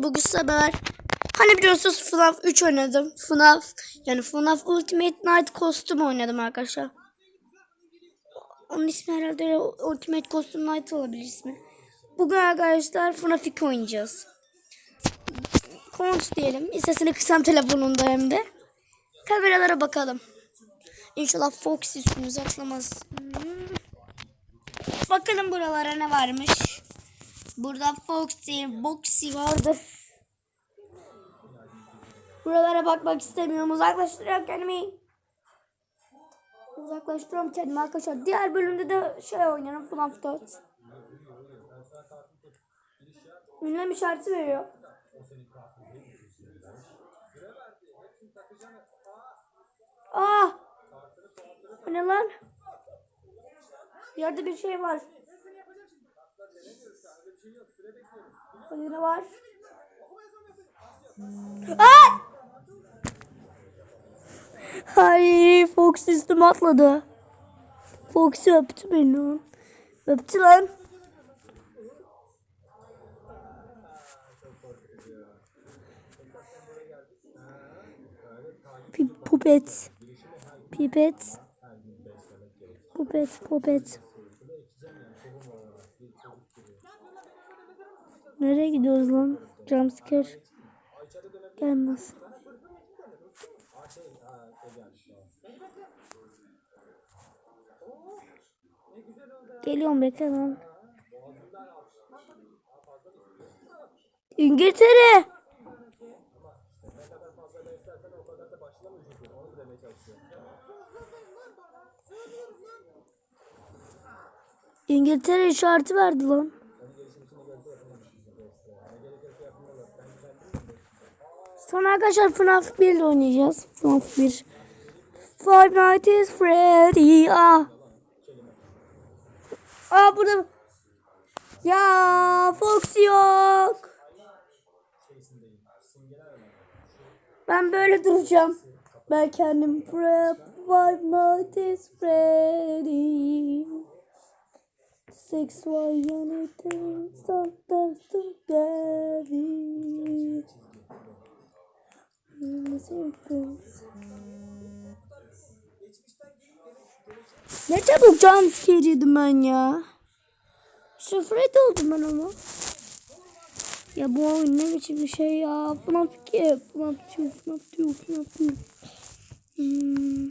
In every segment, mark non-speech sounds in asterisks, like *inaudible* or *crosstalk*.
Bugün sefer hani biliyorsunuz FNAF 3 oynadım. FNAF yani FNAF Ultimate Night Costume oynadım arkadaşlar. Onun ismi herhalde Ultimate Costume Night olabilir ismi. Bugün arkadaşlar FNAF 2 oynayacağız. Kont diyelim. İstesini kısam telefonunda hem de. Kameralara bakalım. İnşallah Fox üstümüze atlamaz. Hmm. Bakalım buralara ne varmış. Burada Foxy, Boxy vardır. *laughs* Buralara bakmak istemiyorum. Uzaklaştırıyorum kendimi. Uzaklaştırıyorum kendimi arkadaşlar. Diğer bölümde de şey oynarım. FNAF 4. Ünlem işareti veriyor. Ah! Bu ne lan? Yerde bir şey var. Ne var? Aa! Ay Fox üstüme atladı. Fox öptü beni lan. Öptü lan. Pi- Pupet. Pipet. Pupet, Nereye gidiyoruz lan? Jumpscare. Gelmez. Geliyorum bekle lan. İngiltere. İngiltere işareti verdi lan. Sonra arkadaşlar FNAF 1 ile oynayacağız. FNAF 1. Five Nights at Freddy. Ah. Aa burada. Ya Fox yok. Ben böyle duracağım. Ben kendim Five Nights at Freddy. Six one anything Ne çabuk jumpscare yedim ben ya. Şifret oldum ben ama. Ya bu oyun ne biçim bir şey ya. FNAF 2, FNAF 2, FNAF 2, FNAF 2. Hmm?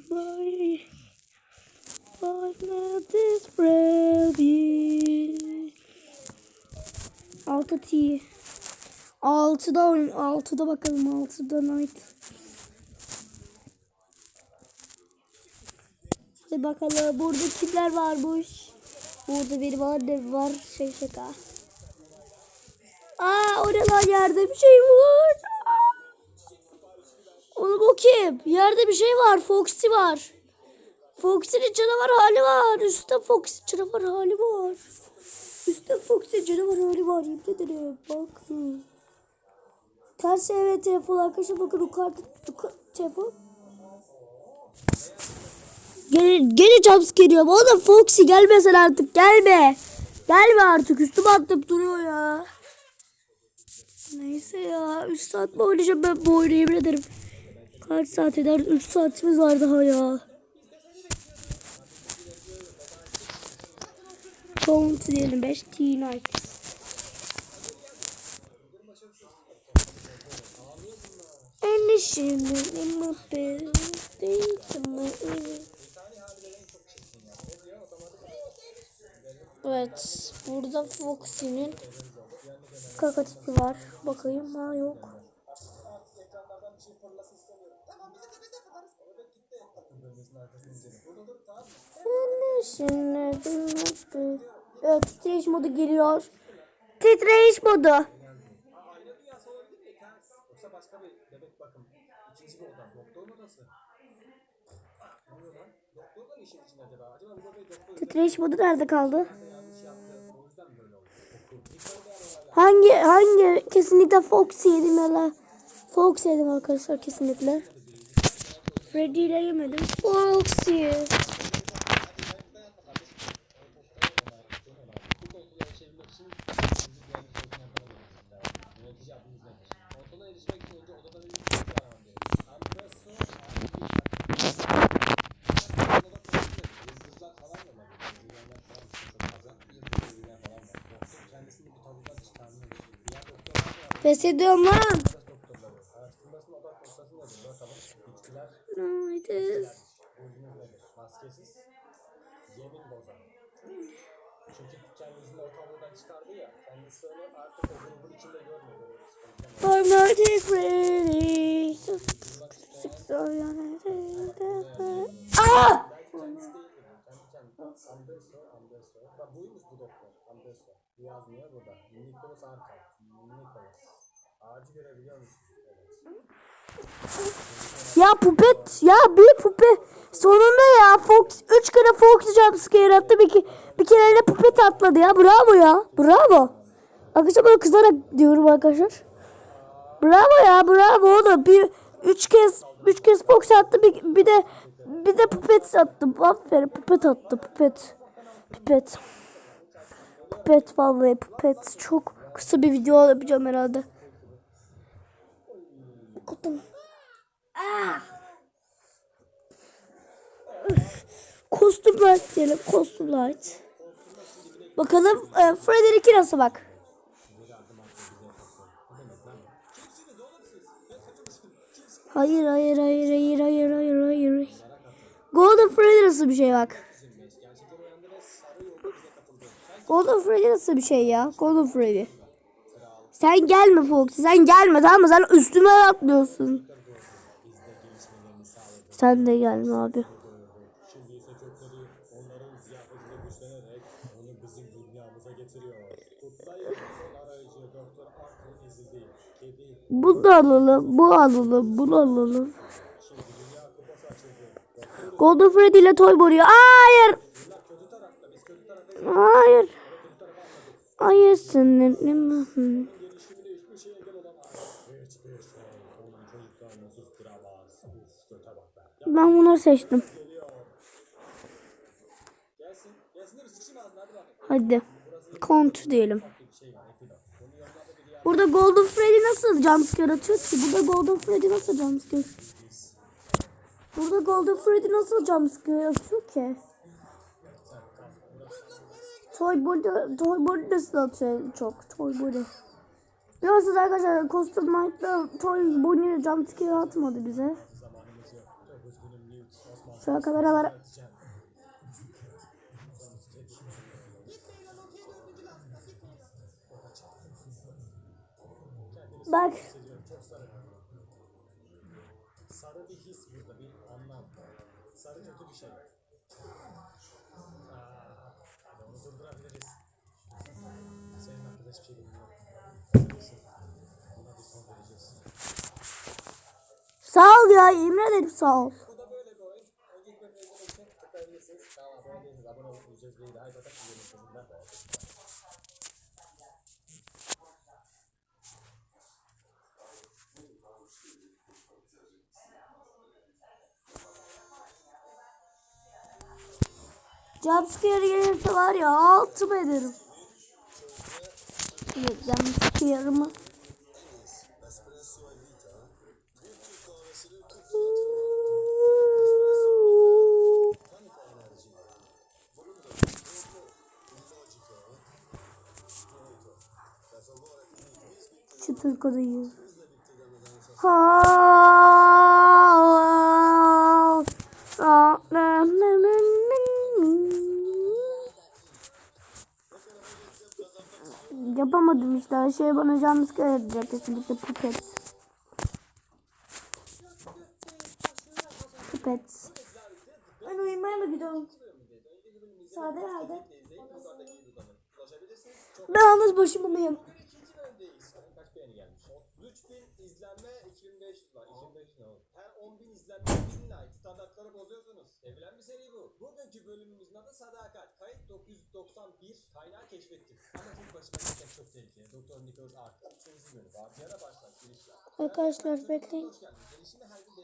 Why not this Freddy? 6 T. 6'da oyun 6'da bakalım 6'da night. Hadi bakalım burada kimler varmış? Burada biri var ne var şey şaka. Aa orada yerde bir şey var. Oğlum o kim? Yerde bir şey var. Foxy var. Foxy'nin canavar hali var. Üstte Foxy canavar hali var. Üstte Foxy canavar hali var. Yemin ederim. Bakın. Ters evet telefon arkadaşlar bakın yukarıda yukarı, telefon. Gene, gene jumpscare geliyor. O da Foxy gelmesen artık gelme. Gelme artık üstüme atlayıp duruyor ya. Neyse ya 3 saat mi oynayacağım ben bu oyunu yemin ederim. Kaç saat eder? 3 saatimiz var daha ya. Count diyelim 5 T-Night. Endişemin mutlu Evet, burada Foxy'nin kaka tipi var. Bakayım ha yok. Mutlu. Evet, titreyiş modu geliyor. Titreyiş modu. Yoksa başka bir bebek Hangi hangi kesinlikle Fox yedim hele. Fox yedim arkadaşlar kesinlikle. Freddy ile yemedim. Foxy. Pes ediyorum lan. I'm not ready. Yılmak isteyen Aa! belki kendisi değildir. bu, Kendi kendine. Anderso, Anderso. Bak buymuş bu doktor. Anderso. Bu yazmıyor burada. Nicholas Arkay. Nicholas. Ya pupet ya bir pupet. Sonunda ya Fox 3 kere Fox jumpscare attı. Bir, ke- bir kere de pupet atladı ya. Bravo ya bravo. Arkadaşlar böyle kızarak diyorum arkadaşlar. Bravo ya bravo oğlum. Bir 3 kez 3 kez Fox attı. Bir, bir de bir de pupet attı aferin pupet attı pupet. Pipet pupet vallahi pupet. Çok kısa bir video yapacağım herhalde Kutum. Kostüm light diyelim. Kostüm light. Bakalım e, Frederick'i nasıl bak. Hayır hayır hayır hayır hayır hayır hayır. Golden Freddy nasıl bir şey bak. Golden Freddy nasıl bir şey ya? Golden Freddy. Sen gelme Fox. Sen gelme tamam mı? Sen üstüme atlıyorsun. Sen de gelme abi. Bunu da alalım. Bu alalım. Bunu alalım. Golden Freddy ile Toy Boruyor. Hayır. Hayır. Hayır senin. Gelişimine hiçbir şey engel olamaz. Hiçbir şey onun çocuklarını susturamaz. Uf göte bak be. Ya Ben bunları seçtim. hadi. Kont diyelim. Burada Golden Freddy nasıl jumpscare atıyor ki? Burada Golden Freddy nasıl jumpscare? Burada Golden Freddy nasıl jumpscare atıyor ki? Toy Body, Toy Body nasıl atıyor çok? Toy Body. Biliyorsunuz arkadaşlar Costume Knight'da Toy Body jumpscare atmadı bize. Şu kameralara... Bak. sarı. Bir his burada, bir anlam. Sarı kötü bir şey. Hadi onu durdurabiliriz. Senin hakkında hiçbir şey. Sağ ol ya yemin ederim sağ ol. Bu da böyle bir oyun. Önceki bölümü izlemek için tıklayabilirsiniz. Tamam abone değilseniz bir daha zaten izleyin. Ben de. Jumpscare gelirse var ya altımı ederim. Evet jumpscare'ımı. Şu Türko'da yiyor. Ha. Yapamadım işte. Her şey bana jumpscare edecek kesinlikle pipet. Pipet. Ben uyumaya mı gidiyorum? Sade nerede? Ben yalnız başıma mıyım? İzlenme 2500 var. 2500 ne olur? Her 10 bin izlenme 1000 like. Standartları bozuyorsunuz. Sevilen bir seri bu. Bugünkü bölümümüzün adı Sadakat. Kayıt 991. Kaynağı keşfettim. Ama tek başıma gitmek çok tehlikeli. Doktor Nicholas Ark. Üçüncü bölüm. Fatiha'da başlar. Giriş yap. Arkadaşlar bekleyin. Hoş geldiniz. Gelişimi her gün